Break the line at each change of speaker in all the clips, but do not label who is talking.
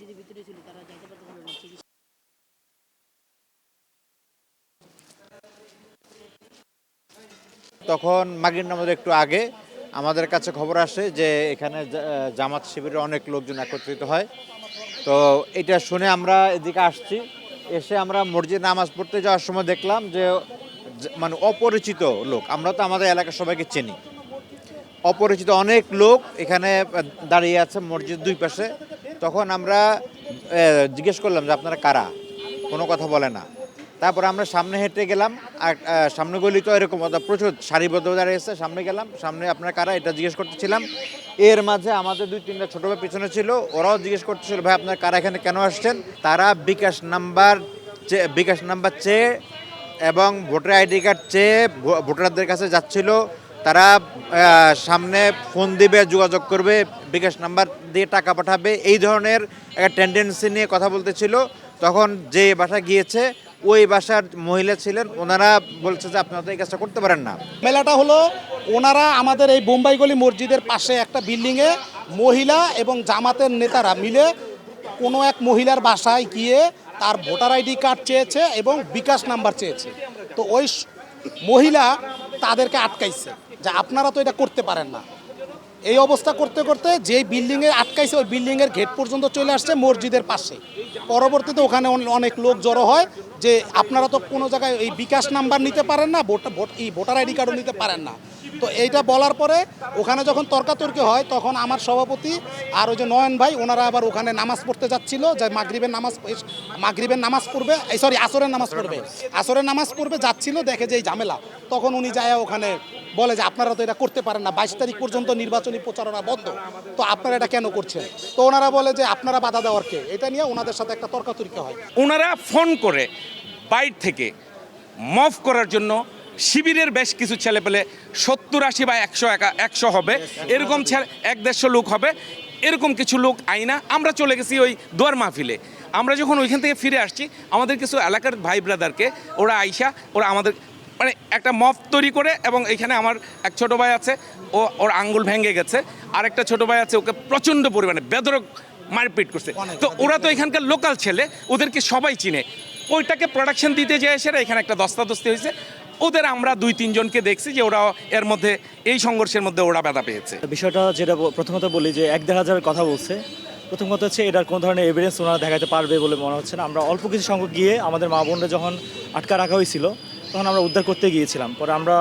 মসজিদের ভিতরে ছিল তারা যাইতে পারতে পারল না চিকিৎসা
তখন মাগরিব নামাজের একটু আগে আমাদের কাছে খবর আসে যে এখানে জামাত শিবিরের অনেক লোকজন একত্রিত হয়। তো এটা শুনে আমরা এদিকে আসছি। এসে আমরা মসজিদ নামাজ পড়তে যাওয়ার সময় দেখলাম যে- মানে অপরিচিত লোক। আমরা তো আমাদের এলাকার সবাইকে চিনি। অপরিচিত অনেক লোক এখানে দাঁড়িয়ে আছে মসজিদ দুই পাশে। তখন আমরা জিজ্ঞেস করলাম যে আপনারা কারা? কোনো কথা বলে না। তারপর আমরা সামনে হেঁটে গেলাম, আর সামনে গলি তো এরকম প্রচুর সারিবদ্ধ দাঁড়িয়েছে সামনে গেলাম, সামনে আপনারা কারা এটা জিজ্ঞেস করতেছিলাম। এর মাঝে আমাদের দুই তিনটা ছোটো ভাই পিছনে ছিল, ওরাও জিজ্ঞেস করতেছিল, ভাই, আপনারা কারা এখানে কেন আসছেন? তারা বিকাশ নাম্বার বিকাশ নাম্বার চেয়ে এবং ভোটার আইডি কার্ড চেয়ে ভোটারদের কাছে যাচ্ছিল। তারা সামনে ফোন দিবে, যোগাযোগ করবে, বিকাশ নাম্বার দিয়ে টাকা পাঠাবে। এই ধরনের একটা টেন্ডেন্সি নিয়ে কথা বলতেছিল। তখন যে বাসা গিয়েছে, ওই বাসার মহিলা ছিলেন। ওনারা বলছে যে আপনারা তো এই কাজটা করতে পারেন না।
মেলাটা হলো, ওনারা আমাদের এই বোম্বাইগলি মসজিদের পাশে একটা বিল্ডিংয়ে মহিলা এবং জামাতের নেতারা মিলে কোনো এক মহিলার বাসায় গিয়ে তার ভোটার আইডি কার্ড চেয়েছে এবং বিকাশ নাম্বার চেয়েছে। তো ওই মহিলা তাদেরকে আটকাইছে। যে আপনারা তো এটা করতে পারেন না। এই অবস্থা করতে করতে যেই বিল্ডিংয়ে আটকাইছে, ওই বিল্ডিংয়ের গেট পর্যন্ত চলে আসছে মসজিদের পাশে। পরবর্তীতে ওখানে অনেক লোক জড়ো হয় যে আপনারা তো কোনো জায়গায় এই বিকাশ নাম্বার নিতে পারেন না ভোট, এই ভোটার আইডি কার্ডও নিতে পারেন না। তো এইটা বলার পরে ওখানে যখন তর্কাতর্কি হয়, তখন আমার সভাপতি আর ওই যে নয়ন ভাই, ওনারা আবার ওখানে নামাজ পড়তে যাচ্ছিল, যে মাগরিবের নামাজ মাগরিবের নামাজ পড়বে, এই সরি, আসরের নামাজ পড়বে। আসরের নামাজ পড়বে, যাচ্ছিল, দেখে যে এই ঝামেলা। তখন উনি যায় ওখানে বলে যে আপনারা তো এটা করতে পারেন না। বাইশ তারিখ পর্যন্ত নির্বাচনী প্রচারণা বন্ধ। তো আপনারা এটা কেন করছেন? তো ওনারা বলে যে আপনারা বাধা দেওয়ার কে? এটা নিয়ে ওনাদের সাথে একটা তর্কাতর্কি হয়।
ওনারা ফোন করে বাইর থেকে মফ করার জন্য শিবিরের বেশ কিছু ছেলে পেলে সত্তর আশি বা একশো একা একশো হবে। এরকম ছেলে এক দেড়শো লোক হবে। এরকম কিছু লোক আইনা। আমরা চলে গেছি ওই দোয়ার মাহফিলে। আমরা যখন ওইখান থেকে ফিরে আসছি, আমাদের কিছু এলাকার ভাই ব্রাদারকে ওরা আইসা, ওরা আমাদের মানে একটা মফ তৈরি করে এবং এখানে আমার এক ছোট ভাই আছে ও ওর আঙ্গুল ভেঙে গেছে। আর একটা ছোট ভাই আছে ওকে প্রচণ্ড পরিমাণে বেদরক মারপিট করছে। তো ওরা তো এখানকার লোকাল ছেলে ওদেরকে সবাই চিনে। ওইটাকে প্রোডাকশন দিতে যে এসে এখানে একটা দস্তা দস্তাদস্তি হয়েছে। ওদের আমরা দুই তিনজনকে দেখছি যে ওরা এর মধ্যে এই সংঘর্ষের মধ্যে ওরা ব্যথা পেয়েছে।
বিষয়টা যেটা প্রথমত বলি যে এক দেড় হাজারের কথা বলছে। প্রথম কথা হচ্ছে এটার কোনো ধরনের এভিডেন্স ওনারা দেখাতে পারবে বলে মনে হচ্ছে না। আমরা অল্প কিছু সংখ্যক গিয়ে আমাদের মা বোনরা যখন আটকা রাখা হয়েছিল তখন আমরা উদ্ধার করতে গিয়েছিলাম। পরে আমরা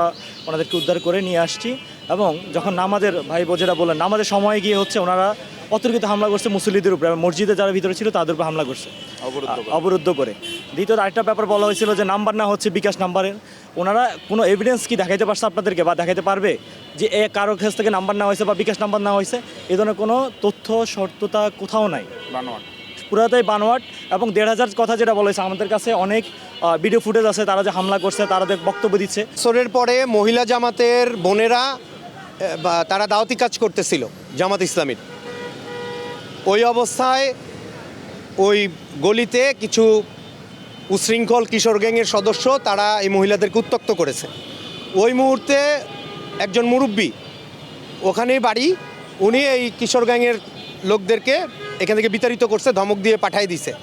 ওনাদেরকে উদ্ধার করে নিয়ে আসছি এবং যখন নামাজের ভাই বোঝেরা বললেন নামাজের সময় গিয়ে হচ্ছে ওনারা অতর্কিত হামলা করছে মুসল্লিদের উপরে মসজিদে যারা ভিতরে ছিল তাদের উপর হামলা করছে। অবরুদ্ধ করে। দ্বিতীয়ত আরেকটা ব্যাপার বলা হয়েছিল যে নাম্বার না হচ্ছে বিকাশ নাম্বারের। ওনারা কোনো এভিডেন্স কি দেখাইতে পারছে আপনাদেরকে বা দেখাইতে পারবে? যে এ কারও কাছ থেকে নাম্বার না হয়েছে বা বিকাশ নাম্বার না হয়েছে এ ধরনের কোনো তথ্য সত্যতা কোথাও নাই। পুরাটাই বানোয়াট এবং দেড় হাজার কথা যেটা বলা হয়েছে, আমাদের কাছে অনেক ভিডিও ফুটেজ আছে, তারা যে হামলা করছে, তারা যে বক্তব্য দিচ্ছে।
বছরের পরে মহিলা জামাতের বোনেরা তারা দাওয়াতি কাজ করতেছিল জামাত ইসলামীর। ওই অবস্থায় ওই গলিতে কিছু উশৃঙ্খল কিশোর গ্যাংয়ের সদস্য, তারা এই মহিলাদেরকে উত্তক্ত করেছে। ওই মুহূর্তে একজন মুরব্বী, ওখানেই বাড়ি, উনি এই কিশোর গ্যাংয়ের লোকদেরকে এখান থেকে বিতাড়িত করছে, ধমক দিয়ে পাঠাই দিছে।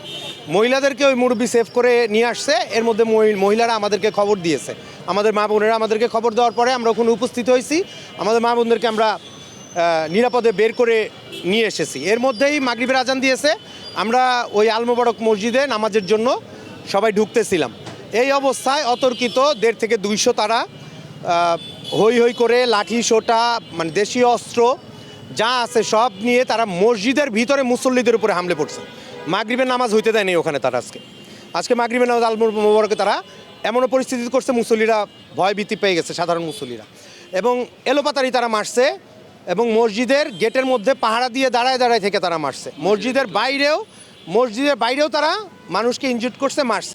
মহিলাদেরকে ওই মুরব্বী সেভ করে নিয়ে আসছে, এর মধ্যে মহি- মহিলারা আমাদেরকে খবর দিয়েছে। আমাদের মা বোনেরা আমাদেরকে খবর দেওয়ার পরে আমরা ওখানে উপস্থিত হয়েছি, আমাদের মা বোনদেরকে আমরা নিরাপদে বের করে নিয়ে এসেছি। এর মধ্যেই মাগরিবের আজান দিয়েছে, আমরা ওই আলমোবারক মসজিদে নামাজের জন্য সবাই ঢুকতেছিলাম। এই অবস্থায় অতর্কিত দেড় থেকে দুইশো তারা হই হই করে লাঠি, সোটা মানে দেশীয় অস্ত্র যা আছে সব নিয়ে তারা মসজিদের ভিতরে মুসল্লিদের উপরে হামলে পড়ছে। মাগরিবের নামাজ হইতে দেয়নি ওখানে তারা আজকে। আজকে মাগরিবের নামাজ আল মোবারকে তারা এমনও পরিস্থিতি করছে, মুসল্লিরা ভয় ভীতি পেয়ে গেছে, সাধারণ মুসল্লিরা। এবং এলোপাতারি তারা মারছে এবং মসজিদের গেটের মধ্যে পাহারা দিয়ে দাঁড়ায় দাঁড়ায় থেকে তারা মারছে। মসজিদের বাইরেও মসজিদের বাইরেও তারা মানুষকে ইনজুট করছে, মারছে।